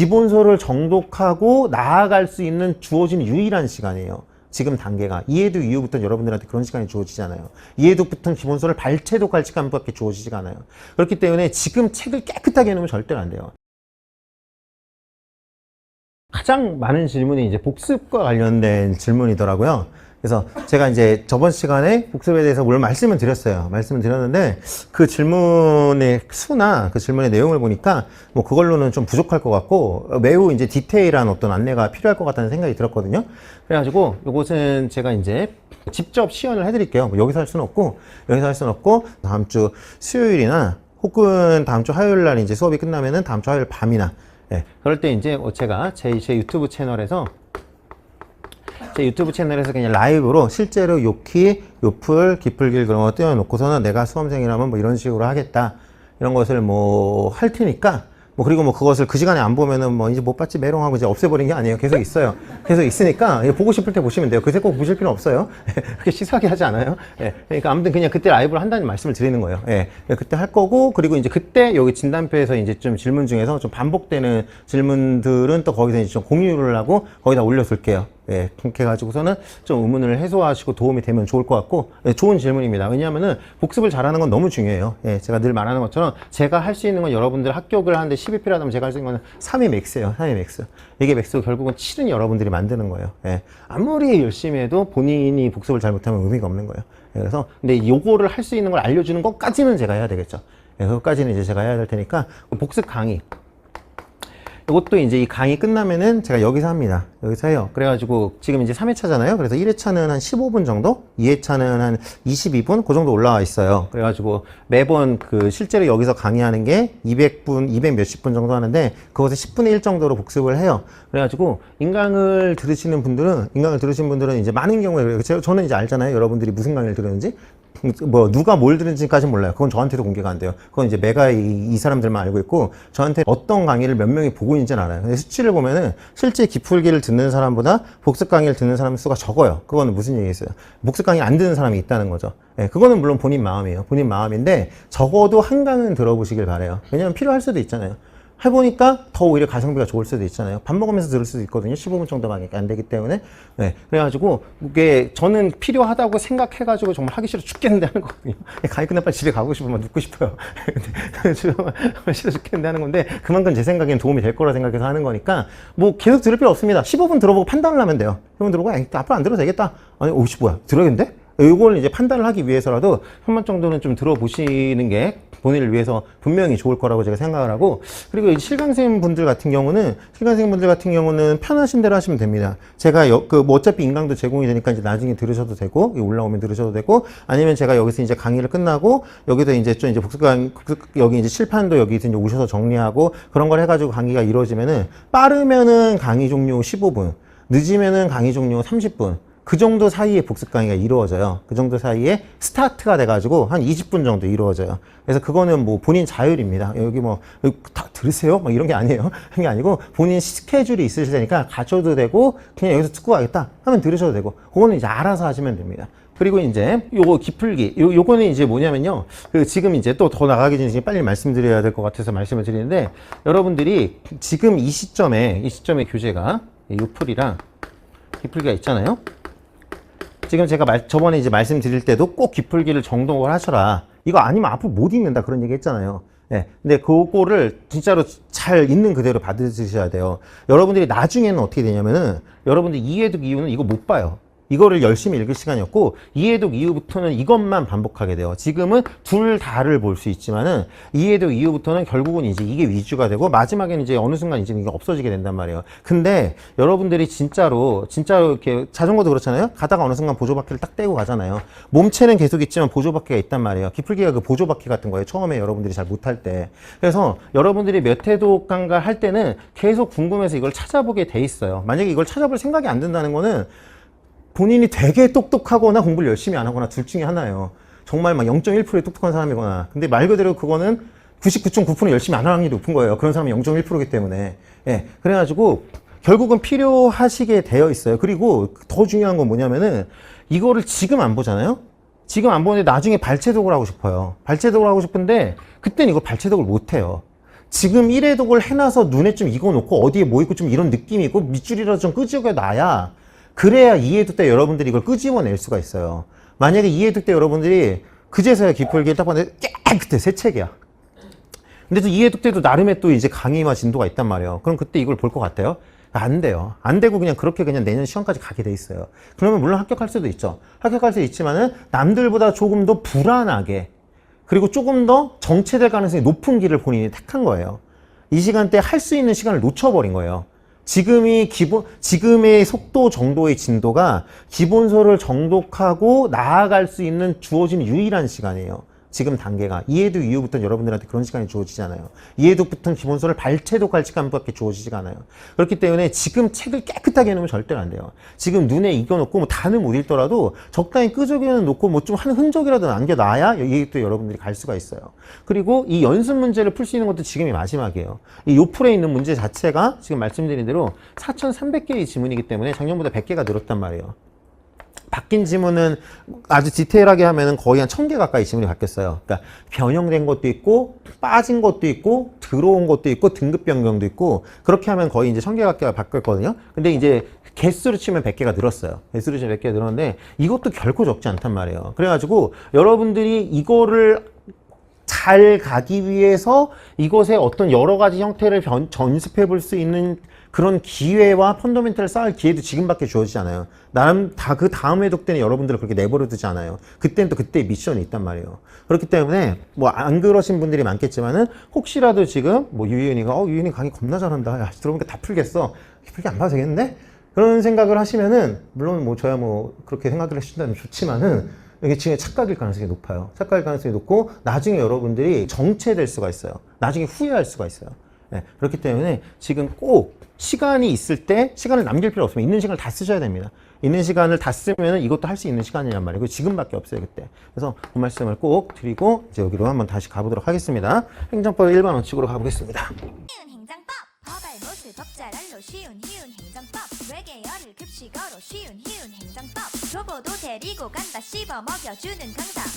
기본서를 정독하고 나아갈 수 있는 주어진 유일한 시간이에요. 지금 단계가 이해도 이후부터 여러분들한테 그런 시간이 주어지잖아요. 이해도부터 기본서를 발췌독할 시간밖에 주어지지가 않아요. 그렇기 때문에 지금 책을 깨끗하게 해놓으면 절대로 안 돼요. 가장 많은 질문이 이제 복습과 관련된 질문이더라고요. 그래서 제가 이제 저번 시간에 복습에 대해서 물론 말씀을 드렸어요. 말씀을 드렸는데 그 질문의 수나 그 질문의 내용을 보니까 뭐 그걸로는 좀 부족할 것 같고 매우 이제 디테일한 어떤 안내가 필요할 것 같다는 생각이 들었거든요. 그래가지고 이것은 제가 이제 직접 시연을 해드릴게요. 뭐 여기서 할 수는 없고 여기서 할 수는 없고 다음 주 수요일이나 혹은 다음 주 화요일 날 이제 수업이 끝나면은 다음 주 화요일 밤이나 예, 그럴 때 이제 제가 제, 제 유튜브 채널에서 제 유튜브 채널에서 그냥 라이브로 실제로 요키, 요플, 기플길 그런 거 띄워놓고서는 내가 수험생이라면 뭐 이런 식으로 하겠다. 이런 것을 뭐 할 테니까 뭐 그리고 뭐 그것을 그 시간에 안 보면은 뭐 이제 못 봤지 메롱하고 이제 없애버린 게 아니에요. 계속 있어요. 계속 있으니까 보고 싶을 때 보시면 돼요. 그새 꼭 보실 필요 없어요. 그렇게 시사하게 하지 않아요. 예. 그러니까 아무튼 그냥 그때 라이브를 한다는 말씀을 드리는 거예요. 예. 그때 할 거고 그리고 이제 그때 여기 진단표에서 이제 좀 질문 중에서 좀 반복되는 질문들은 또 거기서 이제 좀 공유를 하고 거기다 올려둘게요. 예, 그렇게 해가지고서는 좀 의문을 해소하시고 도움이 되면 좋을 것 같고, 예, 좋은 질문입니다. 왜냐하면은 복습을 잘하는 건 너무 중요해요. 예, 제가 늘 말하는 것처럼 제가 할 수 있는 건 여러분들 합격을 하는데 10이 필요하다면 제가 할 수 있는 건 3이 맥스예요. 3이 맥스. 이게 맥스고 결국은 7은 여러분들이 만드는 거예요. 예, 아무리 열심히 해도 본인이 복습을 잘 못하면 의미가 없는 거예요. 예, 그래서 근데 요거를 할 수 있는 걸 알려주는 것까지는 제가 해야 되겠죠. 예, 그것까지는 이제 제가 해야 될 테니까 복습 강의 이것도 이제 이 강의 끝나면은 제가 여기서 합니다. 여기서 해요. 그래가지고 지금 이제 3회차잖아요. 그래서 1회차는 한 15분 정도, 2회차는 한 22분, 그 정도 올라와 있어요. 그래가지고 매번 그 실제로 여기서 강의하는 게 200분, 200 몇십 분 정도 하는데 그것을 10분의 1 정도로 복습을 해요. 그래가지고 인강을 들으시는 분들은, 인강을 들으신 분들은 이제 많은 경우에 저는 이제 알잖아요. 여러분들이 무슨 강의를 들었는지. 뭐 누가 뭘 들은지까지는 몰라요. 그건 저한테도 공개가 안 돼요. 그건 이제 내가 이, 이 사람들만 알고 있고 저한테 어떤 강의를 몇 명이 보고 있는지는 알아요. 근데 수치를 보면은 실제 기풀기를 듣는 사람보다 복습 강의를 듣는 사람 수가 적어요. 그거는 무슨 얘기겠어요? 복습 강의 안 듣는 사람이 있다는 거죠. 예, 그거는 물론 본인 마음이에요. 본인 마음인데 적어도 한 강은 들어보시길 바래요. 왜냐면 필요할 수도 있잖아요. 해보니까 더 오히려 가성비가 좋을 수도 있잖아요. 밥 먹으면서 들을 수도 있거든요. 15분 정도밖에 안 되기 때문에. 네. 그래가지고, 이게 저는 필요하다고 생각해가지고 정말 하기 싫어 죽겠는데 하는 거거든요. 강의 끝나 빨리 집에 가고 싶으면 눕고 싶어요. 싫어 죽겠는데 하는 건데, 그만큼 제 생각엔 도움이 될 거라 생각해서 하는 거니까, 뭐 계속 들을 필요 없습니다. 15분 들어보고 판단을 하면 돼요. 15분 들어보고, 아, 앞으로 안 들어도 되겠다. 아니, 오씨, 뭐야. 들어야겠는데? 이걸 이제 판단을 하기 위해서라도 한 번 정도는 좀 들어보시는 게 본인을 위해서 분명히 좋을 거라고 제가 생각을 하고 그리고 이 실강생 분들 같은 경우는 실강생 분들 같은 경우는 편하신 대로 하시면 됩니다. 제가 그 뭐 어차피 인강도 제공이 되니까 이제 나중에 들으셔도 되고 여기 올라오면 들으셔도 되고 아니면 제가 여기서 이제 강의를 끝나고 여기서 이제 좀 이제 복습강 여기 이제 칠판도 여기서 이제 오셔서 정리하고 그런 걸 해가지고 강의가 이루어지면은 빠르면은 강의 종료 15분 늦으면은 강의 종료 30분 그 정도 사이에 복습 강의가 이루어져요. 그 정도 사이에 스타트가 돼가지고 한 20분 정도 이루어져요. 그래서 그거는 뭐 본인 자율입니다. 여기 뭐, 다 들으세요? 막 이런 게 아니에요. 그런 게 아니고 본인 스케줄이 있으실 테니까 가셔도 되고 그냥 여기서 듣고 가겠다 하면 들으셔도 되고 그거는 이제 알아서 하시면 됩니다. 그리고 이제 요거 기풀기 요, 요거는 이제 뭐냐면요 그 지금 이제 또 더 나가기 전에 빨리 말씀드려야 될 것 같아서 말씀을 드리는데 여러분들이 지금 이 시점에 이 시점의 교재가 요풀이랑 기풀기가 있잖아요 지금 제가 말, 저번에 이제 말씀드릴 때도 꼭 기풀기를 정독을 하셔라. 이거 아니면 앞으로 못 읽는다. 그런 얘기 했잖아요. 예. 근데 그거를 진짜로 잘 있는 그대로 받으셔야 돼요. 여러분들이 나중에는 어떻게 되냐면은 여러분들 이해독 이유는 이거 못 봐요. 이거를 열심히 읽을 시간이 없고 이해독 이후부터는 이것만 반복하게 돼요. 지금은 둘 다를 볼 수 있지만은 이해독 이후부터는 결국은 이제 이게 위주가 되고 마지막에는 이제 어느 순간 이제 이게 없어지게 된단 말이에요. 근데 여러분들이 진짜로 진짜로 이렇게 자전거도 그렇잖아요. 가다가 어느 순간 보조바퀴를 딱 떼고 가잖아요. 몸체는 계속 있지만 보조바퀴가 있단 말이에요. 기풀기가 그 보조바퀴 같은 거예요. 처음에 여러분들이 잘 못할 때. 그래서 여러분들이 몇 회독 강가 할 때는 계속 궁금해서 이걸 찾아보게 돼 있어요. 만약에 이걸 찾아볼 생각이 안 든다는 거는 본인이 되게 똑똑하거나 공부를 열심히 안 하거나 둘 중에 하나예요. 정말 막 0.1%의 똑똑한 사람이거나. 근데 말 그대로 그거는 99.9% 열심히 안 하는 확률이 높은 거예요. 그런 사람이 0.1%이기 때문에. 예. 그래가지고 결국은 필요하시게 되어 있어요. 그리고 더 중요한 건 뭐냐면은 이거를 지금 안 보잖아요? 지금 안 보는데 나중에 발췌독을 하고 싶어요. 발췌독을 하고 싶은데 그때는 이거 발췌독을 못 해요. 지금 1회 독을 해놔서 눈에 좀 익어놓고 어디에 뭐 있고 좀 이런 느낌이 있고 밑줄이라도 좀 끄집어 놔야 그래야 2회 독때 여러분들이 이걸 끄집어낼 수가 있어요. 만약에 2회 독때 여러분들이 그제서야 기풀기를 딱 봤는데 깨끗해 새 책이야. 근데 또 이해독 때도 나름의 또 이제 강의와 진도가 있단 말이에요. 그럼 그때 이걸 볼 것 같아요? 안 돼요. 안 되고 그냥 그렇게 그냥 내년 시험까지 가게 돼 있어요. 그러면 물론 합격할 수도 있죠. 합격할 수 있지만은 남들보다 조금 더 불안하게 그리고 조금 더 정체될 가능성이 높은 길을 본인이 택한 거예요. 이 시간대 할 수 있는 시간을 놓쳐버린 거예요. 지금이 기본, 지금의 속도 정도의 진도가 기본서를 정독하고 나아갈 수 있는 주어진 유일한 시간이에요. 지금 단계가. 이해도 이후부터는 여러분들한테 그런 시간이 주어지잖아요. 이해도부터는 기본서를 발췌독할 시간밖에 주어지지가 않아요. 그렇기 때문에 지금 책을 깨끗하게 해놓으면 절대로 안 돼요. 지금 눈에 익어놓고 뭐 단을 못 읽더라도 적당히 끄적이는 놓고 뭐 좀 한 흔적이라도 남겨놔야 이해도 여러분들이 갈 수가 있어요. 그리고 이 연습 문제를 풀 수 있는 것도 지금이 마지막이에요. 이 요플에 있는 문제 자체가 지금 말씀드린 대로 4,300개의 지문이기 때문에 작년보다 100개가 늘었단 말이에요. 바뀐 지문은 아주 디테일하게 하면은 거의 한 1000개 가까이 지문이 바뀌었어요. 그러니까 변형된 것도 있고 빠진 것도 있고 들어온 것도 있고 등급 변경도 있고 그렇게 하면 거의 이제 1000개 가까이 바뀌었거든요. 근데 이제 개수로 치면 100개가 늘었어요. 개수로 치면 100개가 늘었는데 이것도 결코 적지 않단 말이에요. 그래가지고 여러분들이 이거를 잘 가기 위해서 이것의 어떤 여러 가지 형태를 변- 전습해 볼 수 있는 그런 기회와 펀더멘탈을 쌓을 기회도 지금밖에 주어지지 않아요. 나름 다 그 다음 회독 때는 여러분들을 그렇게 내버려 두지 않아요. 그때는 또 그때의 미션이 있단 말이에요. 그렇기 때문에 뭐 안 그러신 분들이 많겠지만은 혹시라도 지금 뭐 유희은이가 어 유희은이 강의 겁나 잘한다. 야 들어보니까 다 풀겠어. 풀게 안 봐도 되겠는데? 그런 생각을 하시면은 물론 뭐 저야 뭐 그렇게 생각을 하신다면 좋지만은 이게 지금 착각일 가능성이 높아요. 착각일 가능성이 높고 나중에 여러분들이 정체될 수가 있어요. 나중에 후회할 수가 있어요. 네, 그렇기 때문에 지금 꼭 시간이 있을 때 시간을 남길 필요 없으면 있는 시간을 다 쓰셔야 됩니다. 있는 시간을 다 쓰면 이것도 할 수 있는 시간이란 말이고 지금밖에 없어요 그때. 그래서 그 말씀을 꼭 드리고 이제 여기로 한번 다시 가보도록 하겠습니다. 행정법 일반 원칙으로 가보겠습니다. 쉬운 행정법 허발못을 법잘 알로 쉬운 희운 행정법 급식어로 쉬운 희운 행정법. 교보도 데리고 간다. 씹어 먹여주는 강사